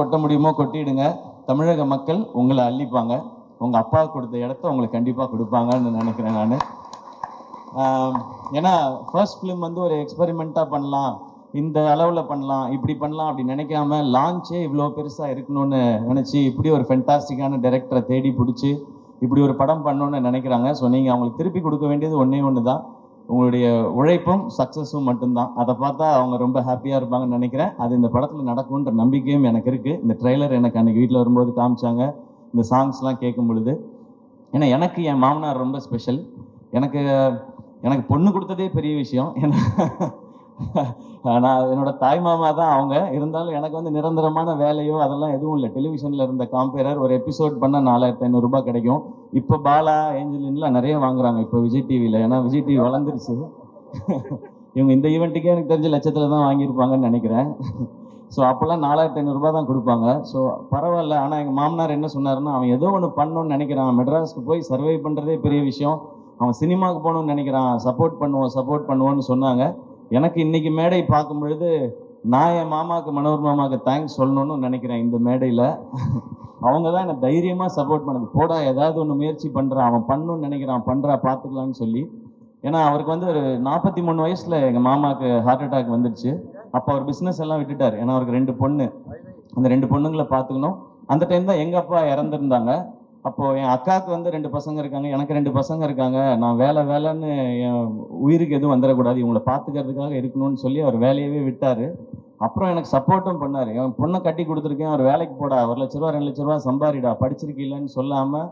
கொட்ட முடியுமோ கொட்டிடுங்க. தமிழக மக்கள் உங்களை அள்ளிப்பாங்க. உங்கள் அப்பா கொடுத்த இடத்த உங்களுக்கு கண்டிப்பாக கொடுப்பாங்கன்னு நினைக்கிறேன் நான். ஏன்னா ஃபர்ஸ்ட் ஃபிலிம் வந்து ஒரு எக்ஸ்பெரிமெண்ட்டாக பண்ணலாம். இந்த அளவில் பண்ணலாம். இப்படி பண்ணலாம் அப்படி நினைக்காம லான்ச்சே இவ்வளோ பெருசாக இருக்கணும்னு நினச்சி இப்படி ஒரு ஃபென்டாஸ்டிக்கான டைரக்டரை தேடி பிடிச்சி இப்படி ஒரு படம் பண்ணணும்னு நினைக்கிறாங்க. ஸோ நீங்கள் அவங்களுக்கு திருப்பி கொடுக்க வேண்டியது ஒன்றே ஒன்று தான் உங்களுடைய உழைப்பும் சக்ஸஸும் மட்டும்தான். அதை பார்த்தா அவங்க ரொம்ப ஹாப்பியாக இருப்பாங்கன்னு நினைக்கிறேன். அது இந்த படத்தில் நடக்கும்ன்ற நம்பிக்கையும் எனக்கு இருக்குது இந்த ட்ரெய்லர் எனக்கு அன்றைக்கி வீட்டில் வரும்போது காமிச்சாங்க. இந்த சாங்ஸ்லாம் கேட்கும் பொழுது. ஏன்னா எனக்கு என் மாமனார் ரொம்ப ஸ்பெஷல் எனக்கு எனக்கு பொண்ணு கொடுத்ததே பெரிய விஷயம். ஏன்னா நான் என்னோட தாய் மாமா தான் அவங்க. இருந்தாலும் எனக்கு வந்து நிரந்தரமான வேலையோ அதெல்லாம் எதுவும் இல்லை. டெலிவிஷனில் இருந்த காம்பேரர் ஒரு எபிசோட் பண்ணால் நாலாயிரத்தி ஐநூறுரூபா கிடைக்கும். இப்போ பாலா ஏஞ்சலின்லாம் நிறைய வாங்குறாங்க இப்போ விஜய் டிவியில் ஏன்னா விஜய் டிவி வளர்ந்துருச்சு. இவங்க இந்த ஈவெண்ட்டுக்கே எனக்கு தெரிஞ்ச லட்சத்தில் தான் வாங்கியிருப்பாங்கன்னு நினைக்கிறேன். ஸோ அப்போல்லாம் நாலாயிரத்தி ஐநூறுரூபா தான் கொடுப்பாங்க. ஸோ பரவாயில்ல. ஆனால் எங்கள் மாமனார் என்ன சொன்னார்னா அவன் ஏதோ ஒன்று பண்ணணும்னு நினைக்கிறான். மெட்ராஸ்க்கு போய் சர்வை பண்ணுறதே பெரிய விஷயம். அவன் சினிமாவுக்கு போகணும்னு நினைக்கிறான். சப்போர்ட் பண்ணுவோம் சப்போர்ட் பண்ணுவோன்னு சொன்னாங்க. எனக்கு இன்றைக்கி மேடை பார்க்கும் பொழுது நான் என் மாமாவுக்கு மனோர் மாமாவுக்கு தேங்க்ஸ் சொல்லணும்னு நினைக்கிறேன் இந்த மேடையில். அவங்க தான் என்னை தைரியமாக சப்போர்ட் பண்ணது. போடா ஏதாவது ஒன்று முயற்சி பண்ணுறான் அவன் பண்ணணும்னு நினைக்கிறான் பண்ணுறா பார்த்துக்கலான்னு சொல்லி. ஏன்னா அவருக்கு வந்து ஒரு நாற்பத்தி மூணு வயசில் எங்கள் மாமாவுக்கு ஹார்ட் அட்டாக் வந்துடுச்சு அப்போ அவர் பிஸ்னஸ் எல்லாம் விட்டுட்டார். ஏன்னா அவருக்கு ரெண்டு பொண்ணு. அந்த ரெண்டு பொண்ணுங்களை பார்த்துக்கணும் அந்த டைம் தான் எங்கள் அப்பா இறந்துருந்தாங்க. அப்போது என் அக்காவுக்கு வந்து ரெண்டு பசங்க இருக்காங்க எனக்கு ரெண்டு பசங்க இருக்காங்க. நான் வேலை வேலைன்னு என் உயிருக்கு எதுவும் வந்துடக்கூடாது இவங்களை பார்த்துக்கிறதுக்காக இருக்கணும்னு சொல்லி அவர் வேலையவே விட்டார். அப்புறம் எனக்கு சப்போர்ட்டும் பண்ணார். என் பொண்ணை கட்டி கொடுத்துருக்கேன். அவர் வேலைக்கு போடா. ஒரு லட்ச ரூபா ரெண்டு லட்ச ரூபா சம்பாரிடா. படிச்சிருக்கீங்களன்னு சொல்லாமல்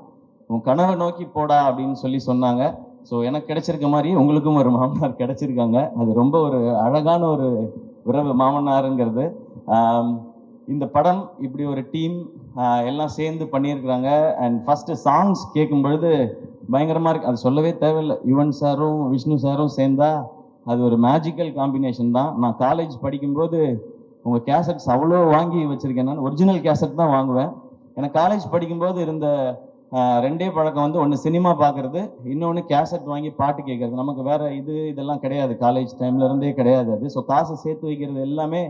உன் கனவை நோக்கி போடா அப்படின்னு சொல்லி சொன்னாங்க. ஸோ எனக்கு கிடைச்சிருக்க மாதிரி உங்களுக்கும் ஒரு மாமனார் கிடைச்சிருக்காங்க. அது ரொம்ப ஒரு அழகான ஒரு உறவு மாமனாருங்கிறது. இந்த படம் இப்படி ஒரு டீம் எல்லாம் சேர்ந்து பண்ணியிருக்கிறாங்க. அண்ட் ஃபஸ்ட்டு சாங்ஸ் கேட்கும் பொழுது பயங்கரமாக இருக்கு. அது சொல்லவே தேவையில்லை. யுவன் சாரும் விஷ்ணு சாரும் சேர்ந்தா அது ஒரு மேஜிக்கல் காம்பினேஷன் தான். நான் காலேஜ் படிக்கும்போது உங்கள் கேசட்ஸ் அவ்வளோ வாங்கி வச்சுருக்கேன். நான் ஒரிஜினல் கேசட் தான் வாங்குவேன். எனக்கு காலேஜ் படிக்கும்போது இருந்த ரெண்டே பழக்கம் வந்து ஒன்று சினிமா பார்க்குறது இன்னொன்று கேசட் வாங்கி பாட்டு கேட்குறது. நமக்கு வேறு இது இதெல்லாம் கிடையாது. காலேஜ் டைம்ல இருந்தே கிடையாது அது. ஸோ காசை சேர்த்து வைக்கிறது எல்லாமே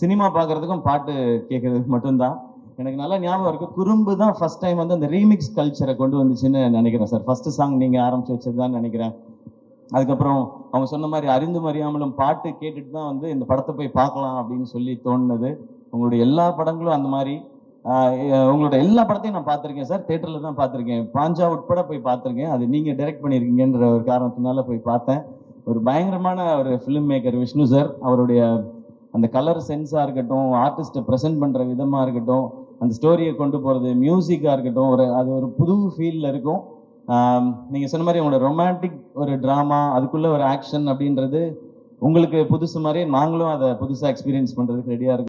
சினிமா பார்க்குறதுக்கும் பாட்டு கேட்குறதுக்கு மட்டும்தான். எனக்கு நல்லா ஞாபகம் இருக்குது குறும்பு தான் ஃபஸ்ட் டைம் வந்து அந்த ரீமிக்ஸ் கல்ச்சரை கொண்டு வந்துச்சுன்னு நினைக்கிறேன் சார் ஃபஸ்ட்டு சாங் நீங்கள் ஆரம்பித்து வச்சது தான் நினைக்கிறேன். அதுக்கப்புறம் அவங்க சொன்ன மாதிரி அறிந்து அறியாமலும் பாட்டு கேட்டுட்டு தான் வந்து இந்த படத்தை போய் பார்க்கலாம் அப்படின்னு சொல்லி தோணுனது. உங்களுடைய எல்லா படங்களும் அந்த மாதிரி உங்களோட எல்லா படத்தையும் நான் பார்த்துருக்கேன் சார். தேட்டரில் தான் பார்த்துருக்கேன். பாஞ்சா உட்பட போய் பார்த்துருக்கேன். அது நீங்கள் டைரக்ட் பண்ணியிருக்கீங்கன்ற ஒரு காரணத்தினால போய் பார்த்தேன். ஒரு பயங்கரமான ஒரு ஃபிலிம் மேக்கர் விஷ்ணு சார் அவருடைய அந்த கலர் சென்ஸாக இருக்கட்டும் ஆர்டிஸ்ட்டை ப்ரெசென்ட் பண்ணுற விதமாக இருக்கட்டும் அந்த ஸ்டோரியை கொண்டு போகிறது மியூசிக்காக இருக்கட்டும் ஒரு அது ஒரு புது ஃபீலில் இருக்கும். நீங்கள் சொன்ன மாதிரி உங்களோட ரொமான்டிக் ஒரு ட்ராமா அதுக்குள்ளே ஒரு ஆக்ஷன் அப்படின்றது உங்களுக்கு புதுசு மாதிரி நாங்களும் அதை புதுசாக எக்ஸ்பீரியன்ஸ் பண்ணுறதுக்கு ரெடியாக இருக்கும்.